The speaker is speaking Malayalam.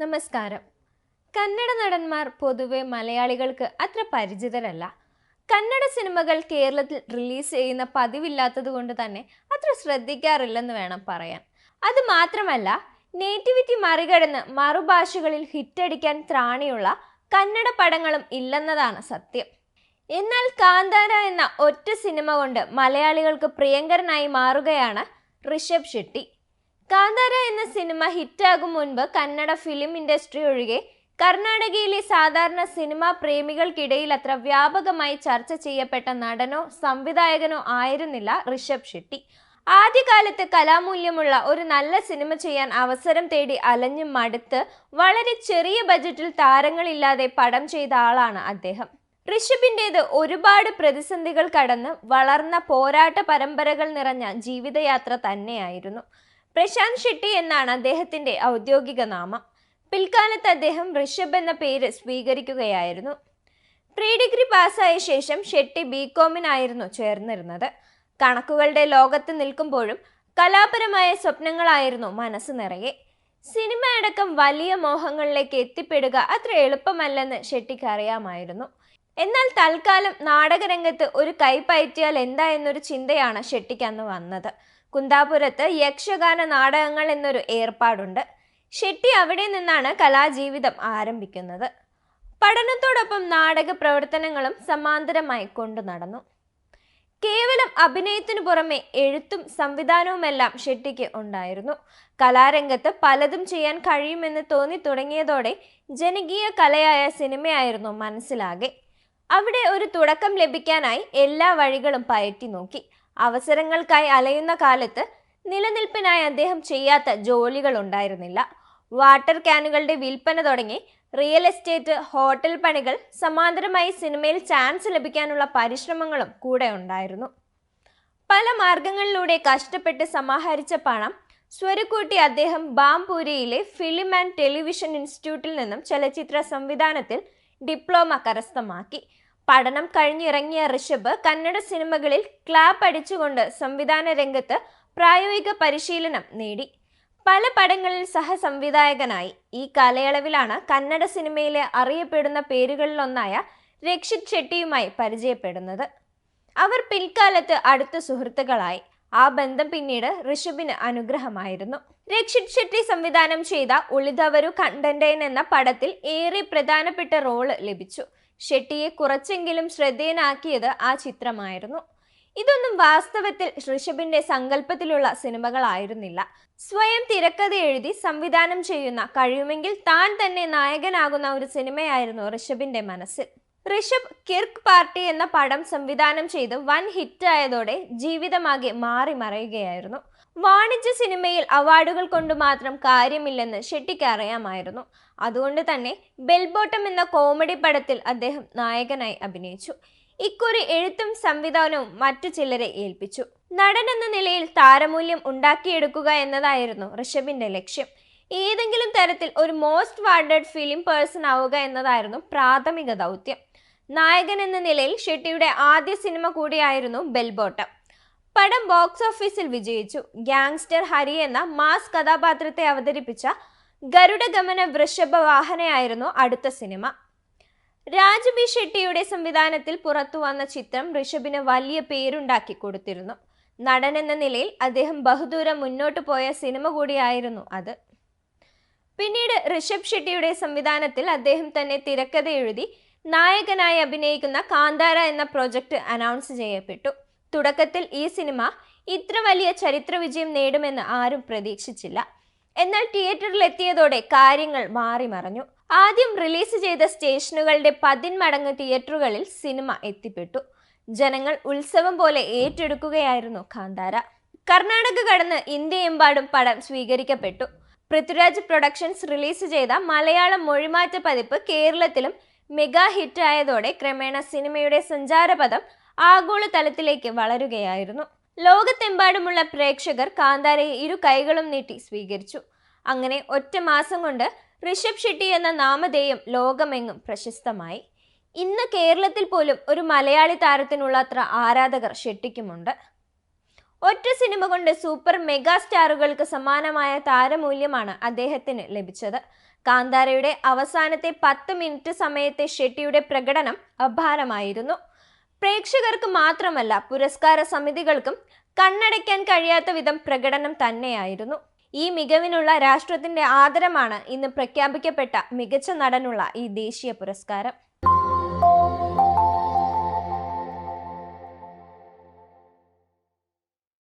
നമസ്കാരം. കന്നഡ നടന്മാർ പൊതുവെ മലയാളികൾക്ക് അത്ര പരിചിതരല്ല. കന്നഡ സിനിമകൾ കേരളത്തിൽ റിലീസ് ചെയ്യുന്ന പതിവില്ലാത്തത് കൊണ്ട് തന്നെ അത്ര ശ്രദ്ധിക്കാറില്ലെന്ന് വേണം പറയാൻ. അത് മാത്രമല്ല നേറ്റിവിറ്റി മറികടന്ന് മറുഭാഷകളിൽ ഹിറ്റടിക്കാൻ ത്രാണിയുള്ള കന്നഡ പടങ്ങളും ഇല്ലെന്നതാണ് സത്യം. എന്നാൽ കാന്താര എന്ന ഒറ്റ സിനിമ കൊണ്ട് മലയാളികൾക്ക് പ്രിയങ്കരനായി മാറുകയാണ് ഋഷഭ് ഷെട്ടി. കാന്താര എന്ന സിനിമ ഹിറ്റാകും മുൻപ് കന്നഡ ഫിലിം ഇൻഡസ്ട്രി ഒഴികെ കർണാടകയിലെ സാധാരണ സിനിമാ പ്രേമികൾക്കിടയിൽ അത്ര വ്യാപകമായി ചർച്ച ചെയ്യപ്പെട്ട നടനോ സംവിധായകനോ ആയിരുന്നില്ല ഋഷഭ് ഷെട്ടി. ആദ്യകാലത്ത് കലാമൂല്യമുള്ള ഒരു നല്ല സിനിമ ചെയ്യാൻ അവസരം തേടി അലഞ്ഞു മടുത്ത് വളരെ ചെറിയ ബജറ്റിൽ താരങ്ങളില്ലാതെ പടം ചെയ്ത ആളാണ് അദ്ദേഹം. ഋഷഭിന്റേത് ഒരുപാട് പ്രതിസന്ധികൾ കടന്ന് വളർന്ന പോരാട്ട പരമ്പരകൾ നിറഞ്ഞ ജീവിതയാത്ര തന്നെയായിരുന്നു. പ്രശാന്ത് ഷെട്ടി എന്നാണ് അദ്ദേഹത്തിന്റെ ഔദ്യോഗിക നാമം. പിൽക്കാലത്ത് അദ്ദേഹം ഋഷഭ് എന്ന പേര് സ്വീകരിക്കുകയായിരുന്നു. പ്രീ ഡിഗ്രി പാസ്സായ ശേഷം ഷെട്ടി ബി കോമിനായിരുന്നു ചേർന്നിരുന്നത്. കണക്കുകളുടെ ലോകത്ത് നിൽക്കുമ്പോഴും കലാപരമായ സ്വപ്നങ്ങളായിരുന്നു മനസ്സ് നിറയെ. സിനിമ അടക്കം വലിയ മോഹങ്ങളിലേക്ക് എത്തിപ്പെടുക അത്ര എളുപ്പമല്ലെന്ന് ഷെട്ടിക്ക് അറിയാമായിരുന്നു. എന്നാൽ തൽക്കാലം നാടകരംഗത്ത് ഒരു കൈപ്പയറ്റിയാൽ എന്താ എന്നൊരു ചിന്തയാണ് ഷെട്ടിക്ക് അന്ന് വന്നത്. കുന്താപുരത്ത് യക്ഷഗാന നാടകങ്ങൾ എന്നൊരു ഏർപ്പാടുണ്ട്. ഷെട്ടി അവിടെ നിന്നാണ് കലാജീവിതം ആരംഭിക്കുന്നത്. പഠനത്തോടൊപ്പം നാടക പ്രവർത്തനങ്ങളും സമാന്തരമായി കൊണ്ടു നടന്നു. കേവലം അഭിനയത്തിനു പുറമെ എഴുത്തും സംവിധാനവുമെല്ലാം ഷെട്ടിക്ക് ഉണ്ടായിരുന്നു. കലാരംഗത്ത് പലതും ചെയ്യാൻ കഴിയുമെന്ന് തോന്നി തുടങ്ങിയതോടെ ജനകീയ കലയായ സിനിമയായിരുന്നു മനസ്സിലാകെ. അവിടെ ഒരു തുടക്കം ലഭിക്കാനായി എല്ലാ വഴികളും പയറ്റി നോക്കി. അവസരങ്ങൾക്കായി അലയുന്ന കാലത്ത് നിലനിൽപ്പിനായി അദ്ദേഹം ചെയ്യാത്ത ജോലികൾ ഉണ്ടായിരുന്നില്ല. വാട്ടർ ക്യാനുകളുടെ വിൽപ്പന തുടങ്ങി റിയൽ എസ്റ്റേറ്റ് ഹോട്ടൽ പണികൾ സമാന്തരമായി സിനിമയിൽ ചാൻസ് ലഭിക്കാനുള്ള പരിശ്രമങ്ങളും കൂടെ ഉണ്ടായിരുന്നു. പല മാർഗങ്ങളിലൂടെ കഷ്ടപ്പെട്ട് സമാഹരിച്ച പണം സ്വരുക്കൂട്ടി അദ്ദേഹം ബാംപൂരിയിലെ ഫിലിം ആൻഡ് ടെലിവിഷൻ ഇൻസ്റ്റിറ്റ്യൂട്ടിൽ നിന്നും ചലച്ചിത്ര സംവിധാനത്തിൽ ഡിപ്ലോമ കരസ്ഥമാക്കി. പഠനം കഴിഞ്ഞിറങ്ങിയ ഋഷഭ് കന്നഡ സിനിമകളിൽ ക്ലാപ്പ് അടിച്ചുകൊണ്ട് സംവിധാന രംഗത്ത് പ്രായോഗിക പരിശീലനം നേടി. പല പടങ്ങളിൽ സഹസംവിധായകനായി ഈ കാലയളവിലാണ് കന്നഡ സിനിമയിലെ അറിയപ്പെടുന്ന പേരുകളിലൊന്നായ രക്ഷിത് ഷെട്ടിയുമായി പരിചയപ്പെടുന്നത്. അവർ പിൽക്കാലത്ത് അടുത്ത സുഹൃത്തുക്കളായി. ആ ബന്ധം പിന്നീട് ഋഷഭിന് അനുഗ്രഹമായിരുന്നു. രക്ഷിത് ഷെട്ടി സംവിധാനം ചെയ്ത ഉളിതവരു കണ്ടന്റൈൻ എന്ന പടത്തിൽ ഏറെ പ്രധാനപ്പെട്ട റോൾ ലഭിച്ചു. ഷെട്ടിയെ കുറച്ചെങ്കിലും ശ്രദ്ധേയനാക്കിയത് ആ ചിത്രമായിരുന്നു. ഇതൊന്നും വാസ്തവത്തിൽ ഋഷഭിന്റെ സങ്കല്പത്തിലുള്ള സിനിമകളായിരുന്നില്ല. സ്വയം തിരക്കഥ എഴുതി സംവിധാനം ചെയ്യുന്ന കഴിയുമെങ്കിൽ താൻ തന്നെ നായകനാകുന്ന ഒരു സിനിമയായിരുന്നു ഋഷഭിന്റെ മനസ്സിൽ. ഋഷഭ് കിർക്ക് പാർട്ടി എന്ന പടം സംവിധാനം ചെയ്ത് വൻ ഹിറ്റായതോടെ ജീവിതമാകെ മാറി മറയുകയായിരുന്നു വാണിജ്യ സിനിമയിൽ അവാർഡുകൾ കൊണ്ട് മാത്രം കാര്യമില്ലെന്ന് ഷെട്ടിക്ക് അറിയാമായിരുന്നു അതുകൊണ്ട് തന്നെ ബെൽബോട്ടം എന്ന കോമഡി പടത്തിൽ അദ്ദേഹം നായകനായി അഭിനയിച്ചു. ഇക്കുറി എഴുത്തും സംവിധാനവും മറ്റു ചിലരെ ഏൽപ്പിച്ചു. നടൻ എന്ന നിലയിൽ താരമൂല്യം ഉണ്ടാക്കിയെടുക്കുക എന്നതായിരുന്നു ഋഷഭിന്റെ ലക്ഷ്യം. ഏതെങ്കിലും തരത്തിൽ ഒരു മോസ്റ്റ് വാണ്ടഡ് ഫിലിം പേഴ്സൺ ആവുക എന്നതായിരുന്നു പ്രാഥമിക ദൗത്യം. നായകൻ എന്ന നിലയിൽ ഷെട്ടിയുടെ ആദ്യ സിനിമ കൂടിയായിരുന്നു ബെൽബോട്ടം പടം ബോക്സ് ഓഫീസിൽ വിജയിച്ചു. ഗ്യാങ്സ്റ്റർ ഹരി എന്ന മാസ് കഥാപാത്രത്തെ അവതരിപ്പിച്ച ഗരുഡഗമന വൃഷഭ വാഹനയായിരുന്നു അടുത്ത സിനിമ. രാജു ബി ഷെട്ടിയുടെ സംവിധാനത്തിൽ പുറത്തു വന്ന ചിത്രം ഋഷഭിന് വലിയ പേരുണ്ടാക്കി കൊടുത്തിരുന്നു. നടൻ എന്ന നിലയിൽ അദ്ദേഹം ബഹുദൂരം മുന്നോട്ട് പോയ സിനിമ കൂടിയായിരുന്നു അത്. പിന്നീട് ഋഷഭ് ഷെട്ടിയുടെ സംവിധാനത്തിൽ അദ്ദേഹം തന്നെ തിരക്കഥ എഴുതി നായകനായി അഭിനയിക്കുന്ന കാന്താര എന്ന പ്രോജക്റ്റ് അനൗൺസ് ചെയ്യപ്പെട്ടു. തുടക്കത്തിൽ ഈ സിനിമ ഇത്ര വലിയ ചരിത്ര വിജയം നേടുമെന്ന് ആരും പ്രതീക്ഷിച്ചില്ല. എന്നാൽ തിയേറ്ററിൽ എത്തിയതോടെ കാര്യങ്ങൾ മാറി മറഞ്ഞു. ആദ്യം റിലീസ് ചെയ്ത സ്റ്റേഷനുകളുടെ പതിന്മടങ്ങ് തിയേറ്ററുകളിൽ സിനിമ എത്തിപ്പെട്ടു. ജനങ്ങൾ ഉത്സവം പോലെ ഏറ്റെടുക്കുകയായിരുന്നു കാന്താര. കർണാടക കടന്ന് ഇന്ത്യയെമ്പാടും പടം സ്വീകരിക്കപ്പെട്ടു. പൃഥ്വിരാജ് പ്രൊഡക്ഷൻസ് റിലീസ് ചെയ്ത മലയാളം മൊഴിമാറ്റ പതിപ്പ് കേരളത്തിലും മെഗാ ഹിറ്റ് ആയതോടെ ക്രമേണ സിനിമയുടെ സഞ്ചാരപഥം ആഗോളതലത്തിലേക്ക് വളരുകയായിരുന്നു. ലോകത്തെമ്പാടുമുള്ള പ്രേക്ഷകർ കാന്താരയെ ഇരു കൈകളും നീട്ടി സ്വീകരിച്ചു. അങ്ങനെ ഒറ്റ മാസം കൊണ്ട് ഋഷഭ് ഷെട്ടി എന്ന നാമധേയം ലോകമെങ്ങും പ്രശസ്തമായി. ഇന്ന് കേരളത്തിൽ പോലും ഒരു മലയാളി താരത്തിനുള്ള അത്ര ആരാധകർ ഷെട്ടിക്കുമുണ്ട്. ഒറ്റ സിനിമ കൊണ്ട് സൂപ്പർ മെഗാ സ്റ്റാറുകൾക്ക് സമാനമായ താരമൂല്യമാണ് അദ്ദേഹത്തിന് ലഭിച്ചത്. കാന്താരയുടെ അവസാനത്തെ പത്ത് മിനിറ്റ് സമയത്തെ ഷെട്ടിയുടെ പ്രകടനം അപാരമായിരുന്നു. പ്രേക്ഷകർക്ക് മാത്രമല്ല പുരസ്കാര സമിതികൾക്കും കണ്ണടയ്ക്കാൻ കഴിയാത്ത വിധം പ്രകടനം തന്നെയായിരുന്നു. ഈ മികവിനുള്ള രാഷ്ട്രത്തിന്റെ ആദരമാണ് ഇന്ന് പ്രഖ്യാപിക്കപ്പെട്ട മികച്ച നടനുള്ള ഈ ദേശീയ പുരസ്കാരം.